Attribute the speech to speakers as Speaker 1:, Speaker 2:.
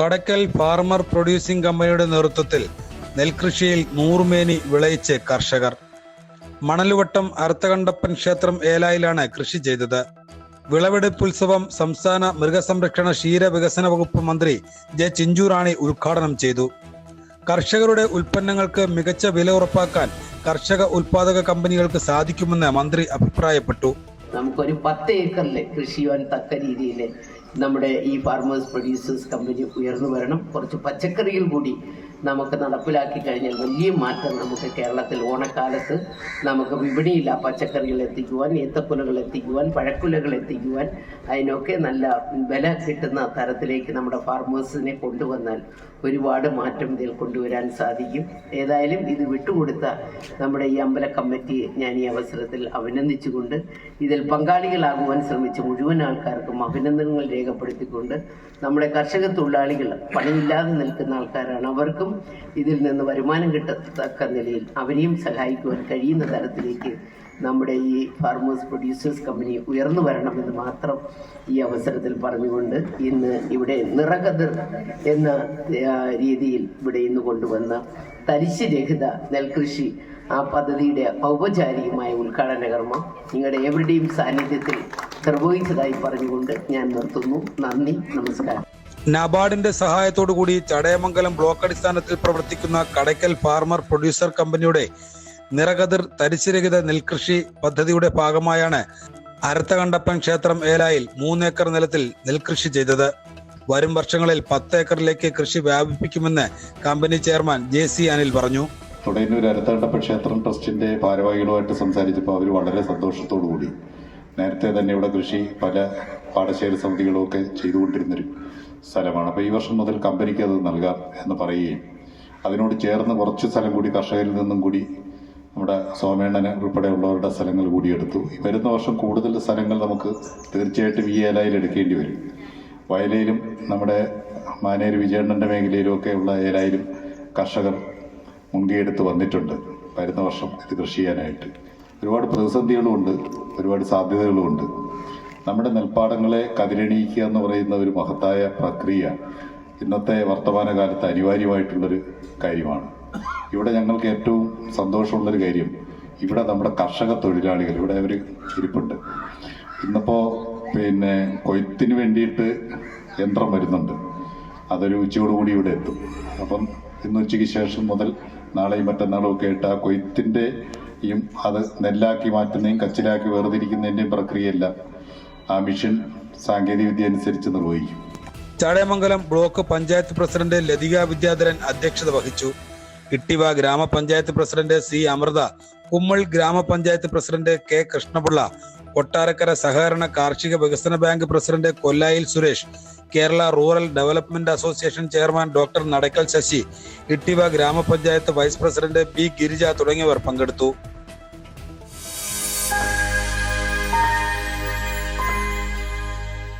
Speaker 1: കടക്കൽ farmer producing കമ്പനിയുടെ നേതൃത്വത്തിൽ നെൽകൃഷിയിൽ നൂറുമേനി വിളയിച്ച് കർഷകർ. മണലുവട്ടം അർത്ഥകണ്ടപ്പൻ ക്ഷേത്രം ഏലായിലാണ് കൃഷി ചെയ്തത്. വിളവെടുപ്പ് ഉത്സവം സംസ്ഥാന മൃഗസംരക്ഷണ ക്ഷീര വികസന വകുപ്പ് മന്ത്രി ജെ ചിഞ്ചുറാണി ഉദ്ഘാടനം ചെയ്തു. കർഷകരുടെ ഉൽപ്പന്നങ്ങൾക്ക് മികച്ച വില ഉറപ്പാക്കാൻ കർഷക ഉൽപാദക കമ്പനികൾക്ക് സാധിക്കുമെന്ന് മന്ത്രി അഭിപ്രായപ്പെട്ടു.
Speaker 2: നമുക്കൊരു പത്ത് ഏക്കറിൽ കൃഷി ചെയ്യാൻ തക്ക രീതിയിൽ നമ്മുടെ ഈ ഫാർമേഴ്സ് പ്രൊഡ്യൂസേഴ്സ് കമ്പനി ഉയർന്നു വരണം. കുറച്ച് പച്ചക്കറിയിൽ കൂടി നമുക്ക് നടപ്പിലാക്കി കഴിഞ്ഞാൽ വലിയ മാറ്റം നമുക്ക് കേരളത്തിൽ ഓണക്കാലത്ത് നമുക്ക് വിപണിയിൽ ആ പച്ചക്കറികൾ എത്തിക്കുവാൻ ഏത്തക്കുലകൾ എത്തിക്കുവാൻ പഴക്കുലകൾ എത്തിക്കുവാൻ അതിനൊക്കെ നല്ല വില കിട്ടുന്ന തരത്തിലേക്ക് നമ്മുടെ ഫാർമേഴ്സിനെ കൊണ്ടുവന്നാൽ ഒരുപാട് മാറ്റം ഇതിൽ കൊണ്ടുവരാൻ സാധിക്കും. ഏതായാലും ഇത് വിട്ടുകൊടുത്ത നമ്മുടെ ഈ അമ്പല കമ്മിറ്റിയെ ഞാൻ ഈ അവസരത്തിൽ അഭിനന്ദിച്ചുകൊണ്ട് ഇതിൽ പങ്കാളികളാകുവാൻ ശ്രമിച്ച മുഴുവൻ ആൾക്കാർക്കും അഭിനന്ദനങ്ങൾ രേഖപ്പെടുത്തിക്കൊണ്ട് നമ്മുടെ കർഷക തൊഴിലാളികൾ പണിയില്ലാതെ നിൽക്കുന്ന ആൾക്കാരാണ്. അവർക്കും ഇതിൽ നിന്ന് വരുമാനം കിട്ടത്തക്ക നിലയിൽ അവരെയും സഹായിക്കുവാൻ കഴിയുന്ന തരത്തിലേക്ക് നമ്മുടെ ഈ ഫാർമേഴ്സ് പ്രൊഡ്യൂസേഴ്സ് കമ്പനി ഉയർന്നു വരണമെന്ന് മാത്രം ഈ അവസരത്തിൽ പറഞ്ഞുകൊണ്ട് ഇന്ന് ഇവിടെ നിറകതിർ എന്ന രീതിയിൽ ഇവിടെ ഇന്ന് കൊണ്ടുവന്ന തരിശ് രഹിത നെൽകൃഷി ആ പദ്ധതിയുടെ ഔപചാരികമായ ഉദ്ഘാടന കർമ്മം നിങ്ങളുടെ എവരുടെയും സാന്നിധ്യത്തിൽ നിർവഹിച്ചതായി പറഞ്ഞുകൊണ്ട് ഞാൻ നിർത്തുന്നു. നന്ദി. നമസ്കാരം.
Speaker 1: നബാർഡിന്റെ സഹായത്തോടു കൂടി ചടയമംഗലം ബ്ലോക്ക് അടിസ്ഥാനത്തിൽ പ്രവർത്തിക്കുന്ന കടയ്ക്കൽ ഫാർമർ പ്രൊഡ്യൂസർ കമ്പനിയുടെ നിറകതിർ തരിശുരഹിത നെൽകൃഷി പദ്ധതിയുടെ ഭാഗമായാണ് അരത്തകണ്ടപ്പൻ ക്ഷേത്രം ഏലായിൽ മൂന്നേക്കർ നിലത്തിൽ നെൽകൃഷി ചെയ്തത്. വരും വർഷങ്ങളിൽ പത്ത് ഏക്കറിലേക്ക് കൃഷി വ്യാപിപ്പിക്കുമെന്ന് company chairman J C Anil പറഞ്ഞു.
Speaker 3: തുടയിലൂർ അരത്തകണ്ടപ്പൻ ക്ഷേത്രം ട്രസ്റ്റിന്റെ ഭാരവാഹികളുമായിട്ട് സംസാരിച്ചപ്പോൾ അവർ വളരെ സന്തോഷത്തോടു കൂടി നേരത്തെ തന്നെ ഇവിടെ കൃഷി പല പാടശേഖര സമിതികളൊക്കെ ചെയ്തുകൊണ്ടിരുന്നൊരു സ്ഥലമാണ്. അപ്പോൾ ഈ വർഷം മുതൽ കമ്പനിക്ക് അത് നൽകാം എന്ന് പറയുകയും അതിനോട് ചേർന്ന് കുറച്ച് സ്ഥലം കൂടി കർഷകരിൽ നിന്നും കൂടി നമ്മുടെ സോമേണ്ണന് ഉൾപ്പെടെയുള്ളവരുടെ സ്ഥലങ്ങൾ കൂടി എടുത്തു. വരുന്ന വർഷം കൂടുതൽ സ്ഥലങ്ങൾ നമുക്ക് തീർച്ചയായിട്ടും ഈ ഏലായിൽ എടുക്കേണ്ടി വരും. വയലയിലും നമ്മുടെ മാനേര് വിജയണ്ണന്റെ മേഖലയിലുമൊക്കെ ഉള്ള ഏലായിലും കർഷകർ മുൻകൈയെടുത്ത് വന്നിട്ടുണ്ട്. വരുന്ന വർഷം ഇത് കൃഷി ചെയ്യാനായിട്ട്. ഒരുപാട് പ്രതിസന്ധികളുമുണ്ട് ഒരുപാട് സാധ്യതകളുമുണ്ട് നമ്മുടെ നെൽപ്പാടങ്ങളെ കതിരണിയിക്കുക എന്ന് പറയുന്ന ഒരു മഹത്തായ പ്രക്രിയ ഇന്നത്തെ വർത്തമാനകാലത്ത് അനിവാര്യമായിട്ടുള്ളൊരു കാര്യമാണ്. ഇവിടെ ഞങ്ങൾക്ക് ഏറ്റവും സന്തോഷമുള്ളൊരു കാര്യം ഇവിടെ നമ്മുടെ കർഷക തൊഴിലാളികൾ ഇവിടെ അവർ ഇരിപ്പുണ്ട്. ഇന്നിപ്പോൾ പിന്നെ കൊയ്ത്തിന് വേണ്ടിയിട്ട് യന്ത്രം വരുന്നുണ്ട്. അതൊരു ഉച്ചയോടുകൂടി ഇവിടെ എത്തും. അപ്പം ഇന്ന് ഉച്ചയ്ക്ക് ശേഷം മുതൽ നാളെയും മറ്റന്നാളും ഒക്കെ ആയിട്ട് ആ കൊയ്ത്തിന്റെയും അത് നെല്ലാക്കി മാറ്റുന്നതും കച്ചിലാക്കി വേർതിരിക്കുന്നതിന്റെയും പ്രക്രിയയല്ല. ആ മിഷൻ സാങ്കേതികവിദ്യ അനുസരിച്ച് നിർവഹിക്കും.
Speaker 1: ചടയമംഗലം ബ്ലോക്ക് പഞ്ചായത്ത് പ്രസിഡന്റ് ലതിക വിദ്യാധരൻ അധ്യക്ഷത വഹിച്ചു. ഇട്ടിവ ഗ്രാമപഞ്ചായത്ത് പ്രസിഡന്റ് സി അമൃത കുമ്മൾ ഗ്രാമപഞ്ചായത്ത് പ്രസിഡന്റ് കെ കൃഷ്ണപിള്ള കൊട്ടാരക്കര സഹകരണ കാർഷിക വികസന bank president കൊല്ലായിൽ Suresh Kerala rural development association chairman doctor Nadakkal Shashi Ittiva ഗ്രാമപഞ്ചായത്ത് വൈസ് പ്രസിഡന്റ് പി ഗിരിജ തുടങ്ങിയവർ പങ്കെടുത്തു.